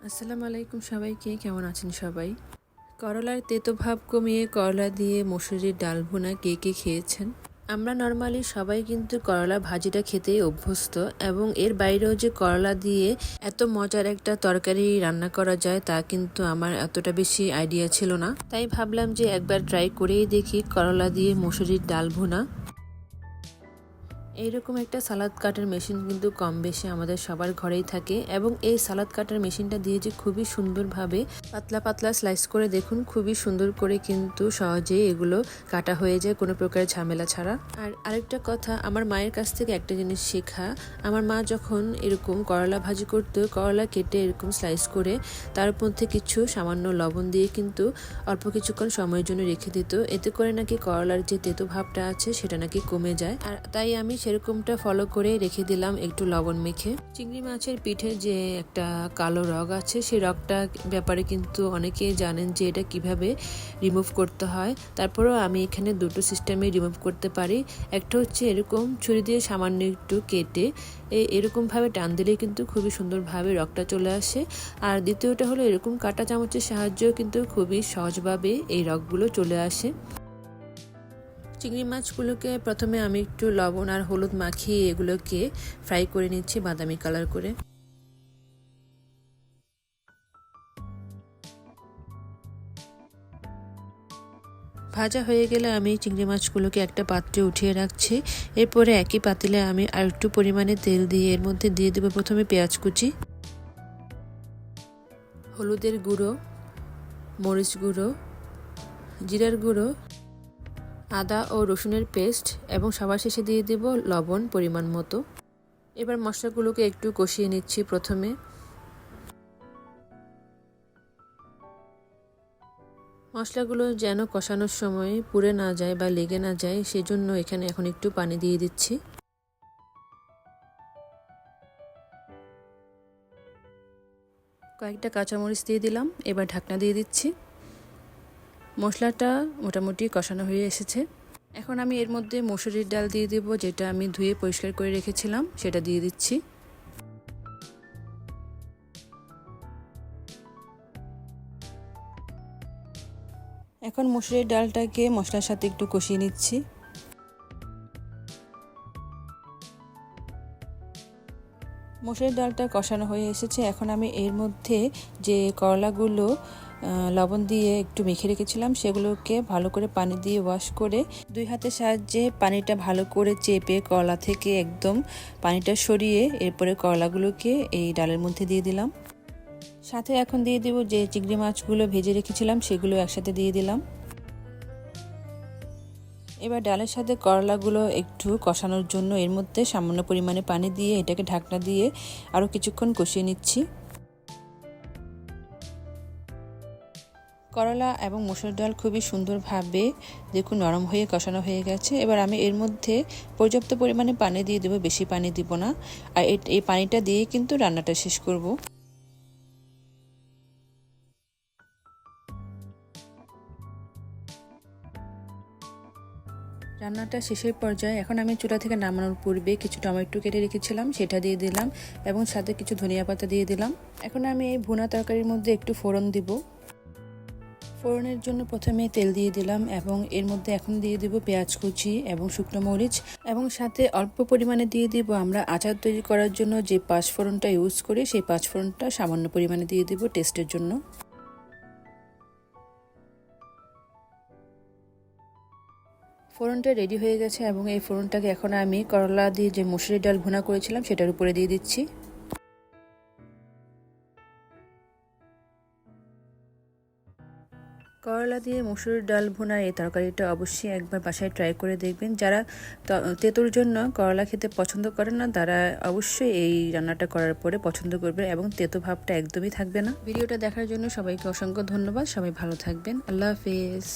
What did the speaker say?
আসসালামু আলাইকুম সবাইকে, কেমন আছেন সবাই? করলার তেতো ভাব কমিয়ে করলা দিয়ে মসুরির ডাল ভুনা কে কে খেয়েছেন? আমরা নর্মালি সবাই কিন্তু করলা ভাজিটা খেতেই অভ্যস্ত এবং এর বাইরেও যে করলা দিয়ে এত মজার একটা তরকারি রান্না করা যায় তা কিন্তু আমার এতটা বেশি আইডিয়া ছিল না। তাই ভাবলাম যে একবার ট্রাই করেই দেখি করলা দিয়ে মসুরির ডাল ভুনা। এইরকম একটা সালাদ কাটার মেশিন কিন্তু কম বেশি আমাদের সবার ঘরেই থাকে এবং এই সালাদ কাটার মেশিনটা দিয়ে যে খুবই সুন্দরভাবে পাতলা পাতলা স্লাইস করে দেখুন, খুবই সুন্দর করে কিন্তু সহজেই এগুলো কাটা হয়ে যায় কোনো প্রকার ঝামেলা ছাড়া। আর আরেকটা কথা, আমার মায়ের কাছ থেকে একটা জিনিস শেখা। আমার মা যখন এরকম করলা ভাজি করতো, করলা কেটে এরকম স্লাইস করে, তার মধ্যে কিছু সামান্য লবণ দিয়ে কিন্তু অল্প কিছুক্ষণ সময়ের জন্য রেখে দিত। এতে করে নাকি করলার যে তেতো ভাবটা আছে, সেটা নাকি কমে যায়। আর তাই আমি সেরকমটা ফলো করে রেখে দিলাম একটু লবণ মেখে। চিংড়ি মাছের পিঠে যে একটা কালো রগ আছে সেই রগটা ব্যাপারে কিন্তু অনেকেই জানেন যে এটা কীভাবে রিমুভ করতে হয়। তারপরেও আমি এখানে দুটো সিস্টেমে রিমুভ করতে পারি। একটা হচ্ছে এরকম ছুরি দিয়ে সামান্য একটু কেটে এরকমভাবে টান দিলে কিন্তু খুবই সুন্দরভাবে রগটা চলে আসে। আর দ্বিতীয়টা হলো এরকম কাটা চামচের সাহায্যেও কিন্তু খুবই সহজভাবে এই রগগুলো চলে আসে। চিংড়ি মাছগুলোকে প্রথমে আমি একটু লবণ আর হলুদ মাখিয়ে এগুলোকে ফ্রাই করে নিচ্ছি বাদামি কালার করে। ভাজা হয়ে গেলে আমি চিংড়ি মাছগুলোকে একটা পাত্রে উঠিয়ে রাখছি। এরপরে একই পাতিলে আমি আর একটু পরিমাণে তেল দিয়ে এর মধ্যে দিয়ে দেবো প্রথমে পেঁয়াজ কুচি, হলুদের গুঁড়ো, মরিচ গুঁড়ো, জিরার গুঁড়ো আদা ও রসুনের পেস্ট এবং সবার শেষে দিয়ে দেব লবণ পরিমাণ মতো। এবার মশলাগুলোকে একটু কষিয়ে নিচ্ছি প্রথমে। মশলাগুলো যেন কষানোর সময় পুড়ে না যায় বা লেগে না যায়, সেজন্য এখানে এখন একটু পানি দিয়ে দিচ্ছি। কয়েকটা কাঁচামরিচ দিয়ে দিলাম, এবার ঢাকনা দিয়ে দিচ্ছি। মশলাটা মোটামুটি কষানো হয়ে এসেছে। এখন আমি এর মধ্যে মসুরির ডাল দিয়ে দেবো, যেটা আমি ধুয়ে পরিষ্কার করে রেখেছিলাম, সেটা দিয়ে দিচ্ছি। এখন মসুরির ডালটাকে মশলার সাথে একটু কষিয়ে নিচ্ছি। মসুরির ডালটা কষানো হয়ে এসেছে। এখন আমি এর মধ্যে যে করলাগুলো লবণ দিয়ে একটু মেখে রেখেছিলাম, সেগুলোকে ভালো করে পানি দিয়ে ওয়াশ করে দুই হাতের সাহায্যে পানিটা ভালো করে চেপে কলা থেকে একদম পানিটা সরিয়ে এরপরে করলাগুলোকে এই ডালের মধ্যে দিয়ে দিলাম। সাথে এখন দিয়ে দেবো যে চিংড়ি মাছগুলো ভেজে রেখেছিলাম, সেগুলো একসাথে দিয়ে দিলাম। এবার ডালের সাথে করলাগুলো একটু কষানোর জন্য এর মধ্যে সামান্য পরিমাণে পানি দিয়ে এটাকে ঢাকনা দিয়ে আরও কিছুক্ষণ কষিয়ে নিচ্ছি। করলা এবং মসুর ডাল খুবই সুন্দরভাবে দেখুন নরম হয়ে কষানো হয়ে গেছে। এবার আমি এর মধ্যে পর্যাপ্ত পরিমাণে পানি দিয়ে দেবো, বেশি পানি দিব না। আর এই পানিটা দিয়ে কিন্তু রান্নাটা শেষ করব। রান্নাটা শেষের পর্যায়ে এখন আমি চুলা থেকে নামানোর পূর্বে কিছু টমেটো কেটে রেখেছিলাম, সেটা দিয়ে দিলাম এবং সাথে কিছু ধনিয়া পাতা দিয়ে দিলাম। এখন আমি এই ভুনা তরকারির মধ্যে একটু ফোড়ন দিব। ফোড়নের জন্য প্রথমে তেল দিয়ে দিলাম এবং এর মধ্যে এখন দিয়ে দেব পেঁয়াজ কুচি এবং শুকনো মরিচ এবং সাথে অল্প পরিমাণে দিয়ে দিব আমরা আচার তৈরি করার জন্য যে পাঁচফোড়নটা ইউজ করি, সেই পাঁচফোড়নটা সামান্য পরিমাণে দিয়ে দেব টেস্টের জন্য। ফোড়নটা রেডি হয়ে গেছে এবং এই ফোড়নটাকে এখন আমি করলা দিয়ে যে মুসুরির ডাল ভুনা করেছিলাম সেটার উপরে দিয়ে দিচ্ছি। করলা দিয়ে মসুর ডাল ভুনার এই তরকারিটা অবশ্যই একবার বাসায় ট্রাই করে দেখবেন। যারা তেঁতুর জন্য করলা খেতে পছন্দ করেন না, তারা অবশ্যই এই রান্নাটা করার পরে পছন্দ করবে এবং তেতো ভাবটা একদমই থাকবে না। ভিডিওটা দেখার জন্য সবাইকে অসংখ্য ধন্যবাদ। সবাই ভালো থাকবেন। আল্লাহ হাফিজ।